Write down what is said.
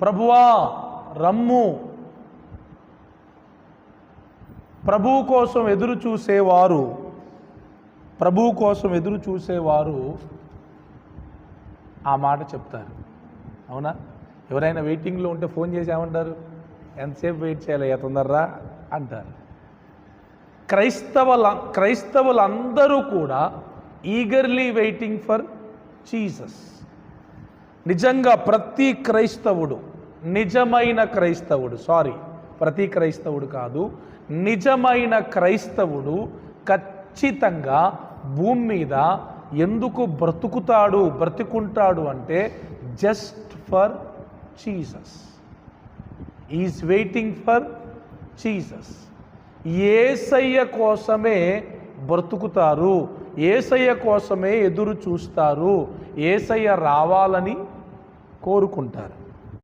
ప్రభువా రమ్ము. ప్రభువు కోసం ఎదురు చూసేవారు ప్రభువు కోసం ఎదురు చూసేవారు ఆ మాట చెప్తారు. అవునా? ఎవరైనా వెయిటింగ్లో ఉంటే ఫోన్ చేసి ఏమంటారు? ఎంతసేపు వెయిట్ చేయాలి? తొందరరా అంటారు. క్రైస్తవుల క్రైస్తవులందరూ కూడా ఈగర్లీ వెయిటింగ్ ఫర్ జీసస్ నిజంగా ప్రతి క్రైస్తవుడు నిజమైన క్రైస్తవుడు సారీ ప్రతి క్రైస్తవుడు కాదు నిజమైన క్రైస్తవుడు ఖచ్చితంగా భూమి మీద ఎందుకు బ్రతుకుతాడు బ్రతుకుంటాడు అంటే just for Jesus is waiting for Jesus Yesayya కోసమే బ్రతుకుతారు ఏసయ్య కోసమే ఎదురు చూస్తారు ఏసయ్య రావాలని కోరుకుంటారు.